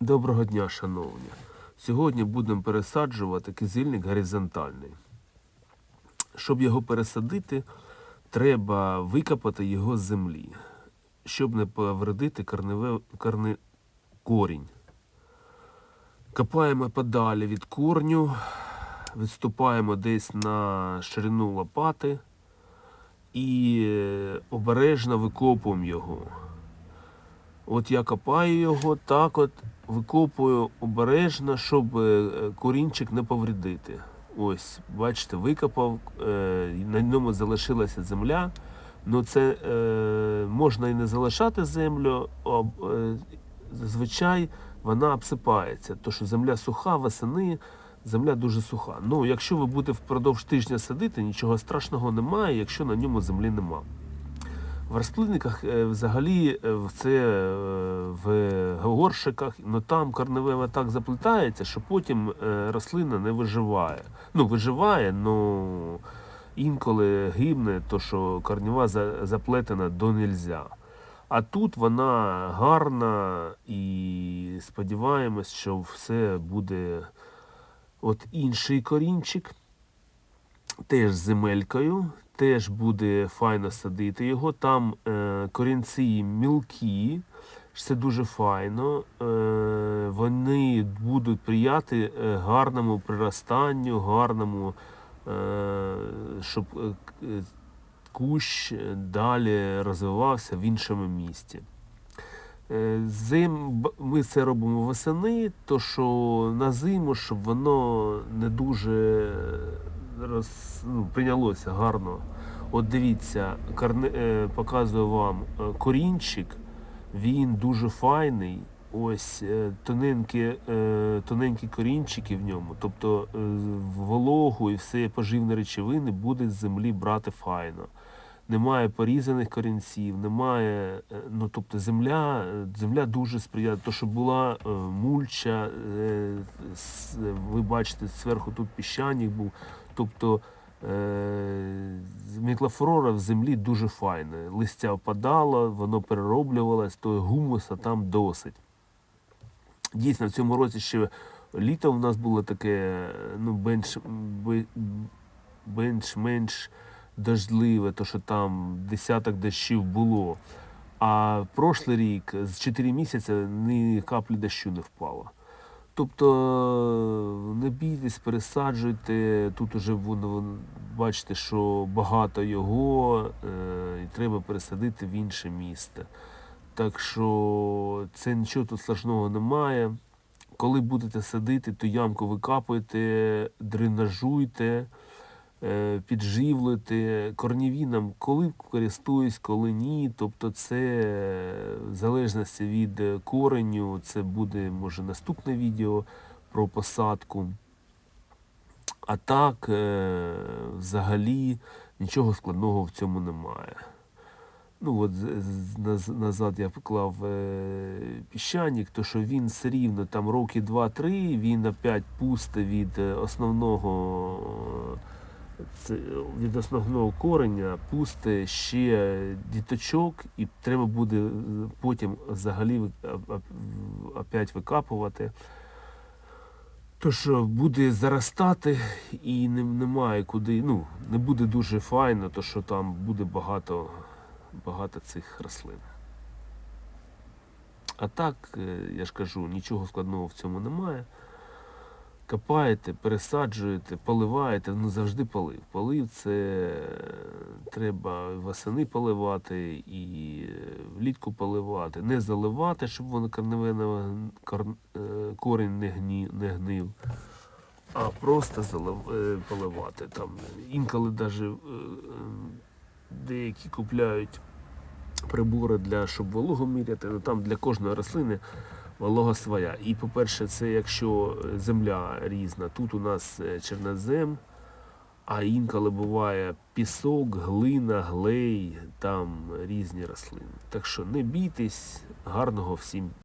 Доброго дня, шановні. Сьогодні будемо пересаджувати кизильник горизонтальний. Щоб його пересадити, треба викопати його з землі, щоб не повредити корневе, корне, корінь. Копаємо подалі від корню, відступаємо десь на ширину лопати і е, обережно викопуємо його. От я копаю його, так от викопую обережно, щоб е, корінчик не повредити. Ось, бачите, викопав, е, на ньому залишилася земля. Ну це е, можна і не залишати землю, а е, зазвичай вона обсипається. То що земля суха, восени, земля дуже суха. Ну, якщо ви будете впродовж тижня садити, нічого страшного немає, якщо на ньому землі немає. В рослинниках е, взагалі е, це е, в горшиках, ну там корневе так заплетається, що потім рослина не виживає. Ну, виживає, ну інколи гибне, то що корнева заплетена до нельзя. А тут вона гарна і сподіваємось, що все буде от інший корінчик теж з земелькою, теж буде файно садити його. Там е, корінці мілкі, це дуже файно. Е, вони будуть прияти е, гарному прирастанню, гарному, е, щоб е, е, кущ далі розвивався в іншому місці. Е, Зим ми це робимо восени, то що на зиму, щоб воно не дуже роз, ну, прийнялося гарно. От дивіться, карне, е, показую вам е, корінчик, він дуже файний. Ось е, тоненькі, е, тоненькі корінчики в ньому, тобто вологу і все поживні речовини буде з землі брати файно немає порізаних корінців, немає. е, Ну, тобто земля, е, земля дуже сприяє, то, що була е, мульча, ви бачите, зверху тут піщаник був. Тобто міклофлора в землі дуже файна. Листя впадало, воно перероблювалось, то гумуса там досить. Дійсно, в цьому році ще літо в нас було таке, ну, бенч, бе- бенч-менш дождливе, то що там десяток дощів було. А прошлий рік з 4 місяці ні каплі дощу не впало. Тобто не бійтесь, пересаджуйте. Тут уже воно, бачите, що багато його, е, і треба пересадити в інше місце. Так що це нічого тут страшного немає. Коли будете садити, то ямку викапуйте, дренажуйте, е, підживлюйте корнівіном, коли користуюсь, коли ні. Тобто це е, в залежності від е, кореню, це буде може наступне відео про посадку. А так, взагалі, нічого складного в цьому немає. Ну от назад я поклав піщаник, то що він все рівно там роки 2-3, він опять пусте від основного від основного кореня, пусте ще діточок, і треба буде е, потім взагалі оп- оп- опять викапувати. То що буде заростати і не, немає куди, ну, не буде дуже файно, то що там буде багато, багато цих рослин. А так, е, я ж кажу, нічого складного в цьому немає. Копаєте, пересаджуєте, поливаєте, ну завжди полив. Полив це е, треба восени поливати і е, влітку поливати. Не заливати, щоб воно корневе не- кор- е, корінь не, гні, не гнив, а просто залив, е, поливати. Там інколи навіть деякі купляють прибори для щоб вологу міряти, ну там для кожної рослини волога своя. І по-перше, це якщо е, земля різна, тут у нас чернозем, чорнозем, а інколи буває пісок, глина, глей, там різні рослини. Так що не бійтесь, гарного всім